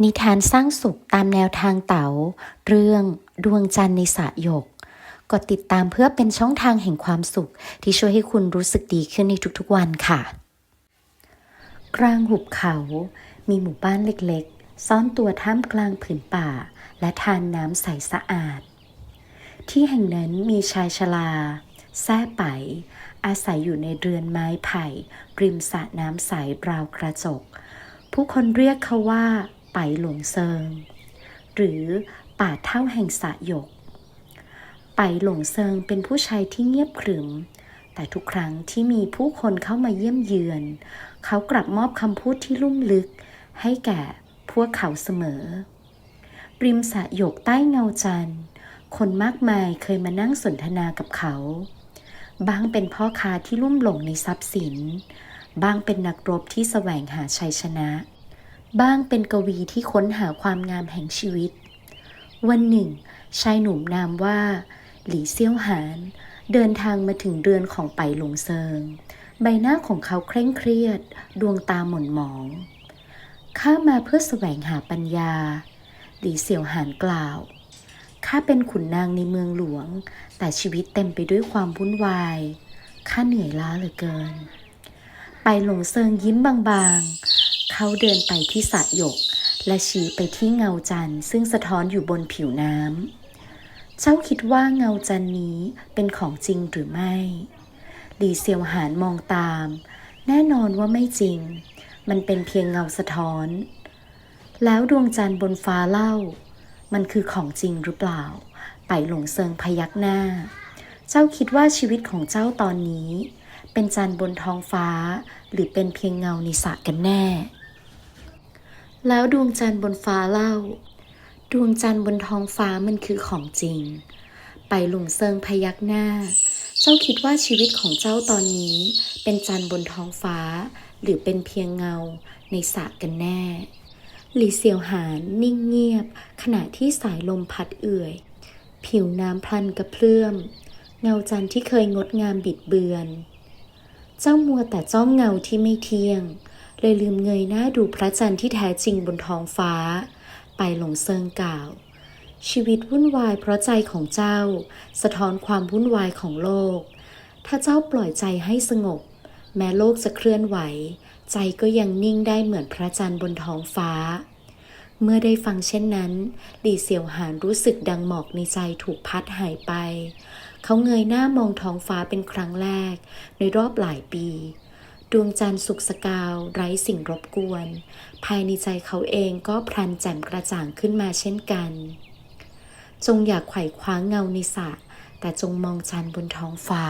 นิทานสร้างสุขตามแนวทางเต๋า เรื่องดวงจันทร์ในสะหยก กดติดตามเพื่อเป็นช่องทางแห่งความสุข ที่ช่วยให้คุณรู้สึกดีขึ้นในทุกๆวันค่ะ กลางหุบเขา มีหมู่บ้านเล็กๆ ซ่อนตัวท่ามกลางผืนป่า และทานน้ำใสสะอาด ที่แห่งนั้นมีชายชราแซ่ไป อาศัยอยู่ในเรือนไม้ไผ่ ริมสระน้ำใสราวกระจก ผู้คนเรียกเขาว่า ไปหลวงเซิง หรือป่าเท่าแห่งสะหยก ไปหลงเซิงเป็นผู้ชายที่เงียบขรึม แต่ทุกครั้งที่มีผู้คนเข้ามาเยี่ยมเยือน เขากลับมอบคำพูดที่ลุ่มลึก ให้แก่พวกเขาเสมอ ริมสะหยกใต้เงาจันทร์ คนมากมายเคยมานั่งสนทนากับเขา บางเป็นพ่อค้าที่ลุ่มหลงในทรัพย์สิน บางเป็นนักรบที่แสวงหาชัยชนะ บ้างเป็นกวีที่ค้นหาความงามแห่งชีวิต วันหนึ่ง ชายหนุ่มนามว่า หลี่เซี่ยวหาน เดินทางมาถึงเรือนของไปหลงเซิง ใบหน้าของเขาเคร่งเครียด ดวงตาหม่นหมอง ข้ามาเพื่อแสวงหาปัญญา หลี่เสี่ยวหานกล่าว ข้าเป็นขุนนางในเมืองหลวง แต่ชีวิตเต็มไปด้วยความวุ่นวาย ข้าเหนื่อยล้าเหลือเกิน ไปหลงเซิงยิ้มบางๆ เขาเดินไปที่สระหยก และชี้ไปที่เงาจันทร์ซึ่งสะท้อนอยู่บนผิวน้ำ เจ้าคิดว่าเงาจันทร์นี้เป็นของจริงหรือไม่หลีเซียวหานมองตาม แน่นอนว่าไม่จริง มันเป็นเพียงเงาสะท้อน แล้วดวงจันทร์บนฟ้าเล่า มันคือของจริงหรือเปล่า ไปหลงเซิงพยักหน้า เจ้าคิดว่าชีวิตของเจ้าตอนนี้เป็นจันทร์บนท้องฟ้า หรือเป็นเพียงเงาในสระกันแน่ แล้วดวงจันทร์บนฟ้าเล่า ดวงจันทร์บนท้องฟ้ามันคือของจริง ไปหลงเซิงพยักหน้า เจ้าคิดว่าชีวิตของเจ้าตอนนี้ เป็นจันทร์บนท้องฟ้า หรือเป็นเพียงเงาในสระกันแน่ หลีเสี่ยวหานนิ่งเงียบ ขณะที่สายลมพัดเอื่อย ผิวน้ำพลันกระเพื่อม เงาจันทร์ที่เคยงดงามบิดเบือน เจ้ามัวแต่จ้องเงาที่ไม่เที่ยง เลยลืมเงยหน้าดูพระจันทร์ที่แท้จริงบนท้องฟ้า ไปหลงเซิงกล่าว ชีวิตวุ่นวายเพราะใจของเจ้า สะท้อนความวุ่นวายของโลก ถ้าเจ้าปล่อยใจให้สงบ แม้โลกจะเคลื่อนไหว ใจก็ยังนิ่งได้เหมือนพระจันทร์บนท้องฟ้า เมื่อได้ฟังเช่นนั้นหลี่เสี่ยวหานรู้สึกดังหมอกในใจถูกพัดหายไป เขาเงยหน้ามองท้องฟ้าเป็นครั้งแรก ในรอบหลายปี ดวงจันทร์สุกสกาวไร้สิ่งรบกวน ภายในใจเขาเองก็พลันแจ่มกระจ่างขึ้นมาเช่นกัน จงอยากไขว่คว้าเงาในสระแต่จงมองจันทร์บนท้องฟ้า